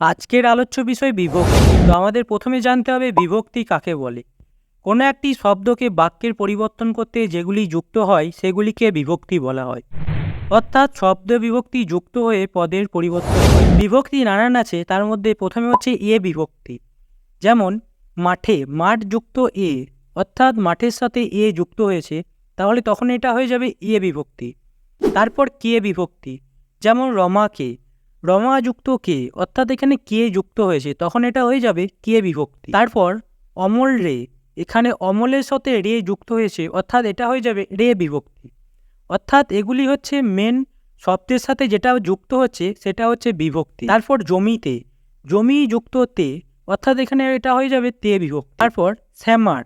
আজকের আলোচ্য বিষয় বিভক্তি। তো আমাদের প্রথমে জানতে হবে বিভক্তি কাকে বলে? কোনো একটি শব্দকে বাক্যের পরিবর্তন করতে যেগুলি যুক্ত হয়, সেগুলিকে বিভক্তি বলা হয়। অর্থাৎ শব্দ বিভক্তি যুক্ত হয়ে পদের পরিবর্তন বিভক্তি নানান আছে, তার মধ্যে প্রথমে হচ্ছে এ বিভক্তি। যেমন, মাঠে, মাঠ যুক্ত এ, অর্থাৎ মাঠের সাথে এ যুক্ত হয়েছে, তাহলে তখন এটা হয়ে যাবে এ বিভক্তি। তারপর কে বিভক্তি? যেমন রমাকে রমা যুক্ত কে? অর্থাৎ এখানে কে যুক্ত হয়েছে, তখন এটা হয়ে যাবে কে বিভক্তি। তারপর অমল রে, এখানে অমলের সাথে রে যুক্ত হয়েছে, অর্থাৎ এটা হয়ে যাবে রে বিভক্তি। অর্থাৎ এগুলি হচ্ছে মেন শব্দের সাথে যেটা যুক্ত হচ্ছে, সেটা হচ্ছে বিভক্তি। তারপর জমিতে, জমি যুক্ত তে, অর্থাৎ এখানে এটা হয়ে যাবে তে বিভক্তি। তারপর শ্যামার,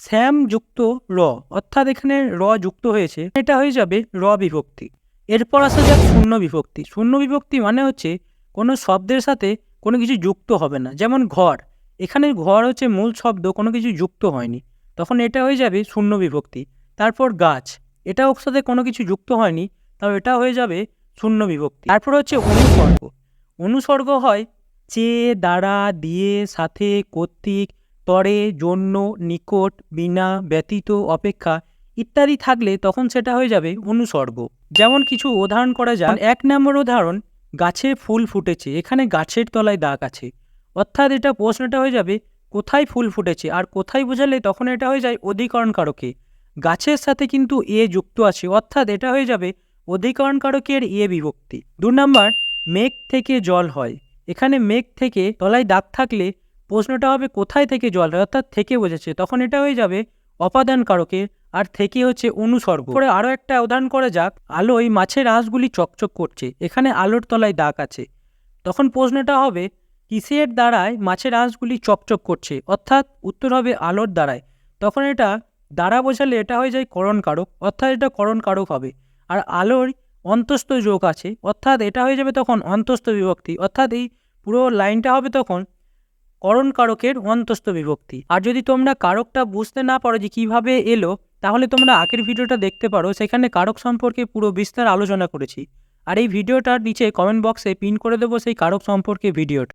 শ্যাম যুক্ত র, অর্থাৎ এখানে র যুক্ত হয়েছে, এটা হয়ে যাবে র বিভক্তি। এরপর আসা যাক শূন্য বিভক্তি। শূন্য বিভক্তি মানে হচ্ছে কোনো শব্দের সাথে কোনো কিছু যুক্ত হবে না। যেমন ঘর, এখানে ঘর হচ্ছে মূল শব্দ, কোনো কিছু যুক্ত হয়নি। তখন এটা হয়ে যাবে শূন্য বিভক্তি। তারপর গাছ এটা ওর সাথে কোনো কিছু যুক্ত হয়নি, তাও এটা হয়ে যাবে শূন্য বিভক্তি। তারপর হচ্ছে অনুসর্গ। অনুসর্গ হয় চে দ্বারা দিয়ে, সাথে, কর্তৃক, তরে, জন্য, নিকট, বিনা, ব্যতীত, অপেক্ষা। ইত্যাদি থাকলে তখন সেটা হয়ে যাবে অনুসর্গ। যেমন কিছু উদাহরণ করা যায় এক নম্বর উদাহরণ, গাছে ফুল ফুটেছে, এখানে গাছের তলায় দাগ আছে। অর্থাৎ এটা প্রশ্নটা হয়ে যাবে, কোথায় ফুল ফুটেছে? আর কোথায় বোঝালে তখন এটা হয়ে যায় অধিকরণ কারকে? গাছের সাথে কিন্তু এ যুক্ত আছে, অর্থাৎ এটা হয়ে যাবে অধিকরণ কারকের এ বিভক্তি। দু নম্বর, মেঘ থেকে জল হয়। এখানে মেঘ থেকে তলায় দাগ থাকলে প্রশ্নটা হবে কোথায় থেকে জল হয়? অর্থাৎ থেকে বোঝাচ্ছে। তখন এটা হয়ে যাবে অপাদান কারকে আর থেকে হচ্ছে অনুসর্গ। পরে আরও একটা উদাহরণ করা যাক আলো আলোয় মাছের আঁশগুলি চকচক করছে, এখানে আলোর তলায় দাগ আছে। তখন প্রশ্নটা হবে, কিসের দ্বারায় মাছের আঁশগুলি চকচক করছে? অর্থাৎ উত্তর হবে আলোর দ্বারায়। তখন এটা দ্বারা বোঝালে এটা হয়ে যায় করণ কারক অর্থাৎ এটা করণ কারক হবে। আর আলোর অন্তস্থ যোগ আছে, অর্থাৎ এটা হয়ে যাবে তখন অন্তস্থ বিভক্তি, অর্থাৎ এই পুরো লাইনটা হবে তখন করণ কারকের অন্তস্থ বিভক্তি। আর যদি তোমরা কারকটা বুঝতে না পারো যে কীভাবে এলো, তাহলে তোমরা আগের ভিডিওটা দেখতে পারো, সেখানে কারক সম্পর্কে পুরো বিস্তার আলোচনা করেছি। আর এই ভিডিওটার নিচে কমেন্ট বক্সে পিন করে দেবো সেই কারক সম্পর্কে ভিডিওটা।